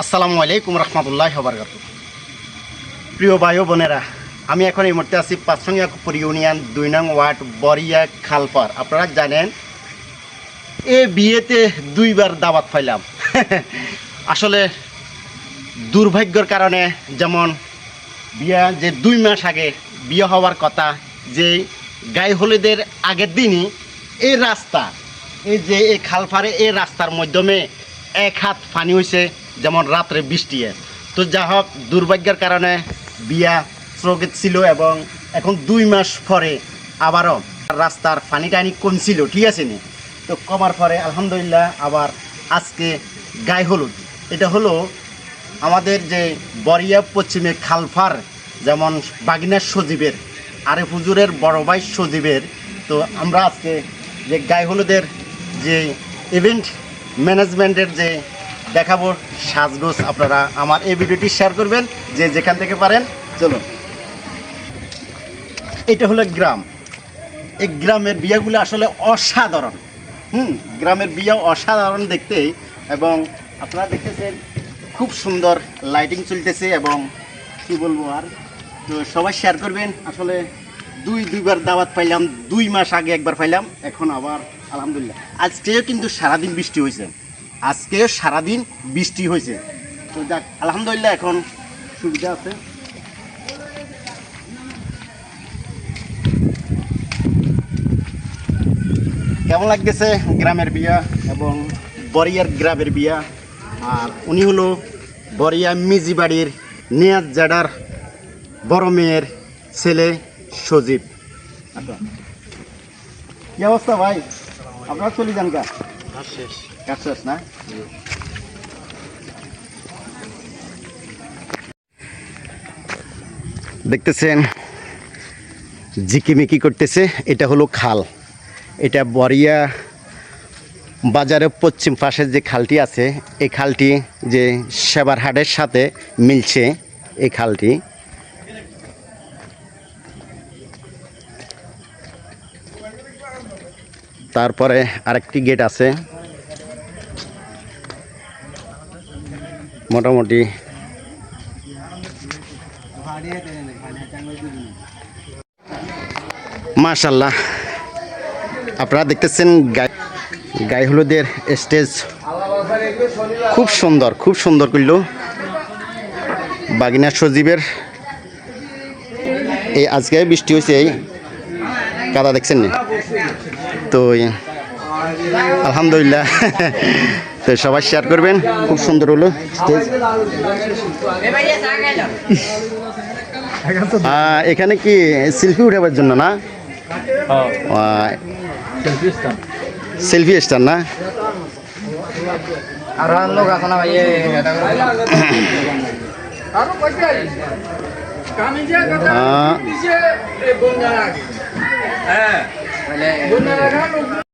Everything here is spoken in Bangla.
আসসালামু আলাইকুম রহমতুল্লাহ বরকাত প্রিয় ভাই বোনেরা, আমি এখন এই মুহূর্তে আছি পাঁচসঙ্গিয়াকুপুর ইউনিয়ন দুই নং ওয়ার্ড বরিয়া খালপার আপনারা জানেন, এ বিয়েতে দুইবার দাওয়াত পাইলাম। আসলে দুর্ভাগ্যর কারণে যেমন বিয়া যে দুই মাস আগে বিয়ে হওয়ার কথা যে গায়ে হলুদের আগের দিনই এই রাস্তা, এই যে এই খালফারে এই রাস্তার মাধ্যমে এক হাত পানি হয়েছে যেমন রাত্রে বৃষ্টি। তো যা হোক, দুর্ভাগ্যের কারণে বিয়া স্থগিত ছিল এবং এখন দুই মাস পরে আবারও রাস্তার পানি টানি কমছিল, ঠিক আছে নি তো কমার পরে আলহামদুলিল্লাহ আবার আজকে গায়ে হলুদ এটা হলো আমাদের যে বরিয়া পশ্চিমে খালফার, যেমন বাগিনার সজীবের আরে হুজুরের বড় ভাই সজীবের। তো আমরা আজকে যে গায়ে হলুদের যে ইভেন্ট ম্যানেজমেন্টের যে দেখাবো, সাজগোজ আপনারা আমার এই ভিডিওটি শেয়ার করবেন, যে যেখান থেকে পারেন, চলুন। এটা হলো গ্রাম। এই গ্রামের বিয়েগুলো আসলে অসাধারণ। হুম, গ্রামের বিয়ে অসাধারণ দেখতে এবং আপনারা দেখতেছেন, খুব সুন্দর লাইটিং চলতেছে এবং কি বলব আর? তো সবাই শেয়ার করবেন। আসলে দুই, দুইবার দাওয়াত পাইলাম, দুই মাস আগে একবার পাইলাম, এখন আবার আলহামদুলিল্লাহ। আজকেও কিন্তু সারাদিন বৃষ্টি হয়েছে। আজকেও সারাদিন বৃষ্টি হয়েছে। তো যাক, আলহামদুলিল্লাহ এখন সুবিধা আছে। কেমন লাগতেছে গ্রামের বিয়া এবং বরিয়ার গ্রামের বিয়া? আর উনি হলো বরিয়া মিজি বাড়ির নিয়াজ জাডার বড় মেয়ের ছেলে সজীব। কি অবস্থা ভাই? আপনার চলে যান কাজ শেষ। না? দেখতেছেন ঝিকিমিকি করতেছে এটা হলো খাল। এটা বরিয়া বাজারের পশ্চিম পাশে যে খালটি আছে এই খালটি যে সেবার হাটের সাথে মিলছে এই খালটি। তারপরে আরেকটি গেট আছে। মোটামুটি মাশাল্লাহ আপনারা দেখতেছেন গাই হলুদের স্টেজ। খুব সুন্দর খুব সুন্দর করল বাগিনা সজীবের। এই আজকে বৃষ্টি হয়েছে এই কাদা দেখছেন নি? তো আলহামদুলিল্লাহ। তো সবাই শেয়ার করবেন খুব সুন্দর হলো। স্টেজ এখানে কি সেলফি উঠাবার জন্য না? সেলফি স্টার না? আর Vale.